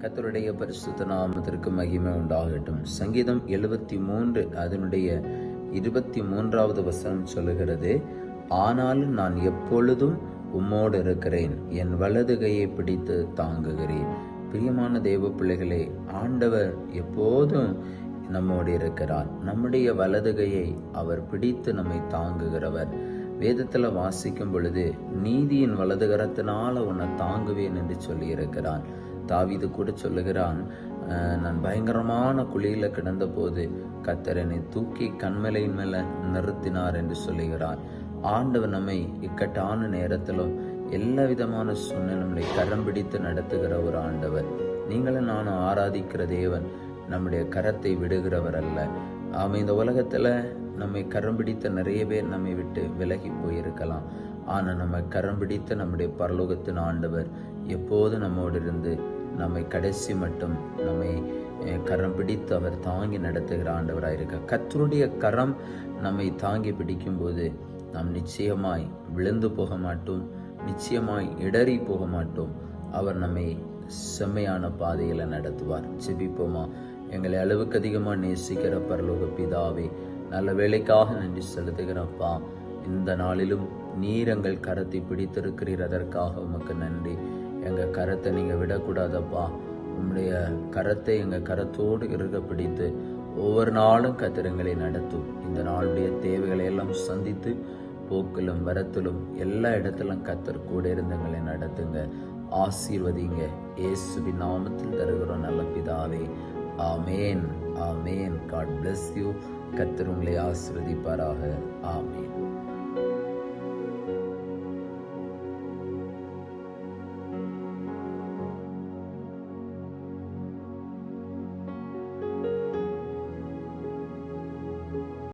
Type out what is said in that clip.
கத்தருடைய பரிசுத்த நாமத்திற்கு மகிமை உண்டாகட்டும். சங்கீதம் எழுபத்தி மூன்று அதனுடைய இருபத்தி மூன்றாவது வசனம் சொல்லுகிறது ஆனாலும் நான் எப்பொழுதும் உம்மோடு இருக்கிறேன். என் வலதுகையை பிடித்து தாங்குகிறேன். பிரியமான தேவ பிள்ளைகளே ஆண்டவர் எப்போதும் நம்மோடு இருக்கிறார். நம்முடைய வலதுகையை அவர் பிடித்து நம்மை தாங்குகிறவர். வேதத்துல வாசிக்கும் பொழுது நீதியின் வலதுகரத்தினால உன்னை தாங்குவேன் என்று சொல்லி இருக்கிறான் தாவிது கூட சொல்லுகிறான் "அஹ், நான் பயங்கரமான குழியில கிடந்த போது என்னை தூக்கி கண்மலையின் மேல நிறுத்தினார் என்று சொல்லுகிறார். ஆண்டவர் நம்மை இக்கட்டான நேரத்திலும் எல்லா விதமான சூழ்நிலை கரம் பிடித்து நடத்துகிற ஒரு ஆண்டவர். நீங்களும் நானும் ஆராதிக்கிற தேவன் நம்முடைய கரத்தை விடுகிறவர் அல்ல ஆமாம் இந்த உலகத்தில் நம்மை கரம் பிடித்த நிறைய பேர் நம்மை விட்டு விலகி போயிருக்கலாம். ஆனால் நம்ம கரம் பிடித்த நம்முடைய பரலோகத்தின் ஆண்டவர் எப்போது நம்மோடு இருந்து நம்மை கடைசி மட்டும் நம்மை கரம் பிடித்து அவர் தாங்கி நடத்துகிற ஆண்டவராக இருக்க. கத்தருடைய கரம் நம்மை தாங்கி பிடிக்கும்போது நாம் நிச்சயமாய் விழுந்து போக மாட்டோம் நிச்சயமாய் இடறி போக மாட்டோம். அவர் நம்மை செம்மையான பாதையில் நடத்துவார். ஜெபிப்போமா? எங்களை அளவுக்கு அதிகமாக நேசிக்கிற பரலோக பிதாவே நல்ல வேலைக்காக நன்றி செலுத்துகிறப்பா இந்த நாளிலும் நீர் எங்கள் கரத்தை பிடித்திருக்கிறீர் அதற்காக உமக்கு நன்றி. எங்கள் கரத்தை நீங்கள் விடக்கூடாதப்பா. உம்முடைய கரத்தை எங்கள் கரத்தோடு இருக பிடித்து ஒவ்வொரு நாளும் கத்திரங்களை நடத்தும். இந்த நாளுடைய தேவைகளை எல்லாம் சந்தித்து போக்கிலும் வரத்திலும் எல்லா இடத்திலும் கத்தர் கூட இருந்தங்களை நடத்துங்க. ஆசீர்வதிங்க. இயேசுவின் நாமத்தில் தருகிறோம் நல்ல பிதாவே. ஆமேன் ஆமேன். காட் பிளஸ் யூ கத்தர் உங்களை ஆசீர்வதிப்பாராக. ஆமேன்.